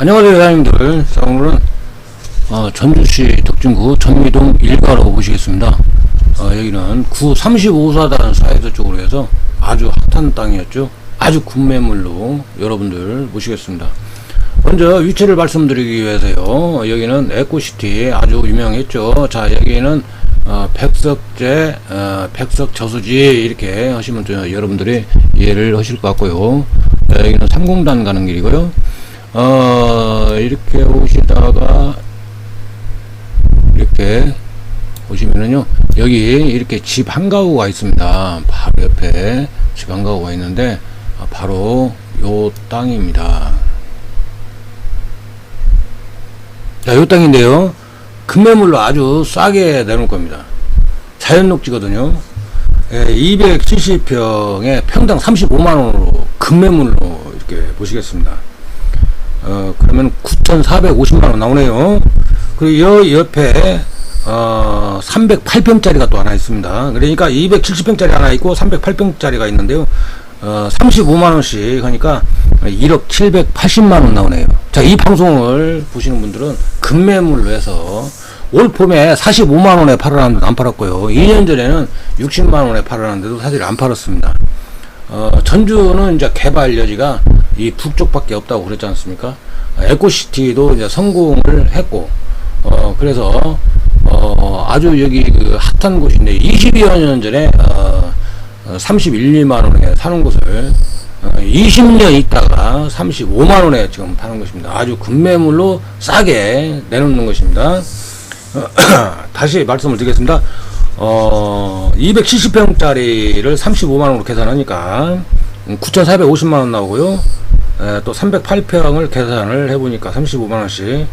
안녕하세요, 사장님들. 자, 오늘은 어, 전주시 덕진구 전미동 일가로 보시겠습니다. 어, 여기는 구 35사단 사이드 쪽으로 해서 아주 핫한 땅이었죠. 아주 군매물로 여러분들 모시겠습니다. 먼저 위치를 말씀드리기 위해서요. 여기는 에코시티 아주 유명했죠. 자, 여기는 어, 백석제, 어, 백석 저수지 이렇게 하시면 저, 여러분들이 이해를 하실 것 같고요. 네, 여기는 삼공단 가는 길이고요. 어, 이렇게 오시다가 이렇게 보시면은요 여기 이렇게 집 한가구가 있습니다 바로 옆에 집 한가구가 있는데 아, 바로 요 땅입니다 자, 요 땅인데요. 금매물로 아주 싸게 내놓을 겁니다. 자연 녹지거든요. 예, 270평에 평당 35만원으로 금매물로 이렇게 보시겠습니다. 어, 그러면 9,450만원 나오네요. 그리고 여 옆에, 어, 308평짜리가 또 하나 있습니다. 그러니까 270평짜리 하나 있고 308평짜리가 있는데요. 어, 35만원씩 하니까 1억 780만원 나오네요. 자, 이 방송을 보시는 분들은 금매물로 해서 올 봄에 45만원에 팔아놨는데 안 팔았고요. 2년 전에는 60만원에 팔아놨는데도 사실 안 팔았습니다. 어, 전주는 이제 개발 여지가 이 북쪽밖에 없다고 그랬지 않습니까? 에코시티도 이제 성공을 했고, 어, 그래서, 어, 아주 여기 그 핫한 곳인데, 22여 년 전에, 어, 31, 2만 원에 사는 곳을 어, 20년 있다가 35만 원에 지금 파는 것입니다. 아주 금매물로 싸게 내놓는 것입니다. 어, 다시 말씀을 드리겠습니다. 어, 270평짜리를 35만 원으로 계산하니까 9,450만 원 나오고요. 에, 또 308평을 계산을 해보니까 35만 원씩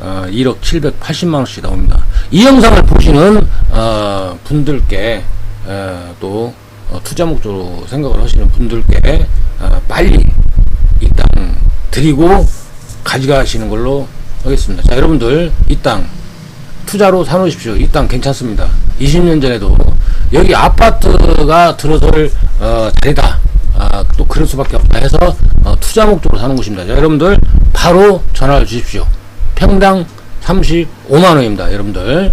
어, 1억 780만 원씩 나옵니다. 이 영상을 보시는 어, 분들께 에, 또 어, 투자 목적으로 생각을 하시는 분들께 어, 빨리 이 땅 드리고 가져가시는 걸로 하겠습니다. 자, 여러분들 이 땅 투자로 사놓으십시오. 이 땅 괜찮습니다. 20년 전에도 여기 아파트가 들어설 어, 자리다. 아, 또 그럴 수밖에 없다 해서 어, 투자 목적으로 사는 곳입니다. 자, 여러분들 바로 전화를 주십시오. 평당 35만 원입니다. 여러분들